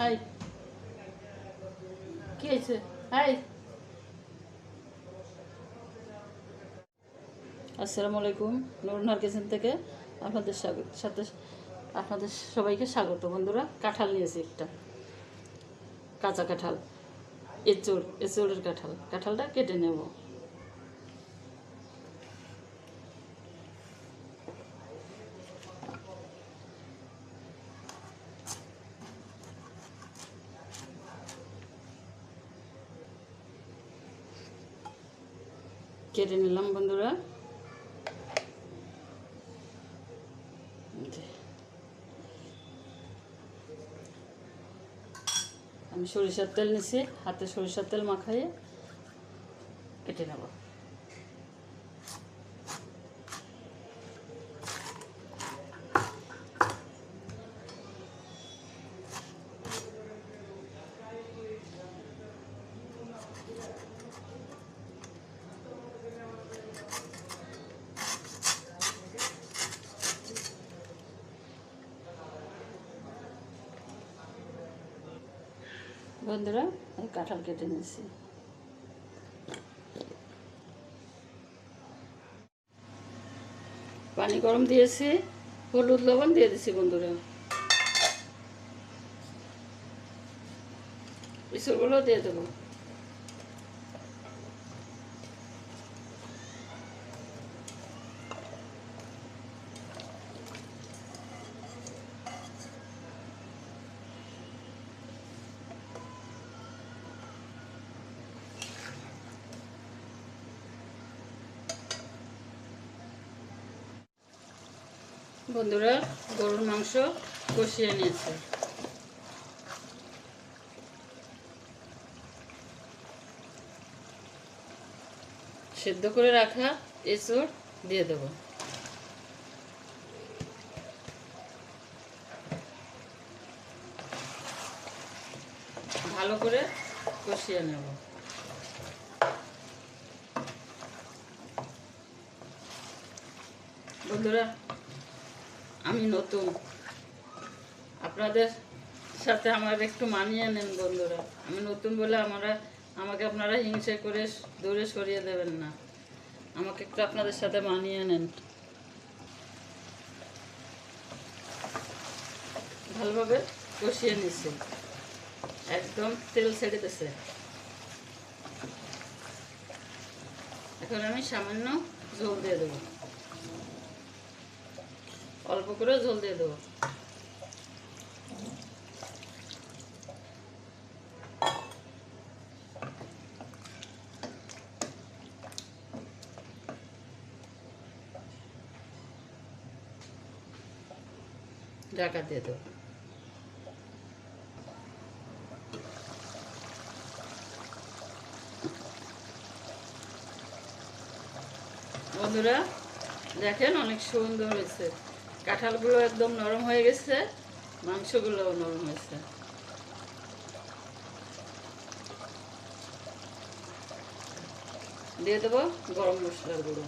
High কি হয়েছে? High আসসালামু আলাইকুম নুরনার কিচেন থেকে আপনাদের স্বাগত, সাথে আপনাদের সবাইকে স্বাগত বন্ধুরা। কাঁঠাল নিয়েছি একটা। কাঁচা কাঁঠাল। এঁচড়, এঁচড়ের কাঁঠাল। কাঁঠালটা কেটে নেব। কেটে নিলাম বন্ধুরা। আমি সরিষার তেল নিছি হাতে সরিষার তেল মাখাইয়ে কেটে নেব। বন্ধুরা, এই কাঁঠাল কেটে নিয়েছি। পানি গরম দিয়েছি, হলুদ লবণ দিয়ে দিছি বন্ধুরা। ইসরগুলো দিয়ে দেবো। বন্ধুরা গরুর মাংস কষিয়ে নিয়েছে। সেদ্ধ করে রাখা এসর দিয়ে দেবো। ভালো করে কষিয়ে নেব। বন্ধুরা আমি নতুন। আপনাদের সাথে আমার একটু মানিয়ে নেন বন্ধুরা। আমি নতুন বলে আমরা আমাকে আপনারা হিংসে করে দূরে সরিয়ে দেবেন না। আমাকে একটু আপনাদের সাথে মানিয়ে নেন। ভালোভাবে কষিয়ে নিচ্ছে একদম তেল ছেড়ে এখন আমি সামান্য জল দিয়ে দেবো। অল্প করে জল দিয়ে দেবো। ঢাকা দিয়ে দেবো। বন্ধুরা দেখেন অনেক সুন্দর হয়েছে। কাঁঠালগুলো একদম নরম হয়ে গেছে মাংসগুলোও নরম হয়েছে। দিয়ে দেবো গরম মশলার গুঁড়ো।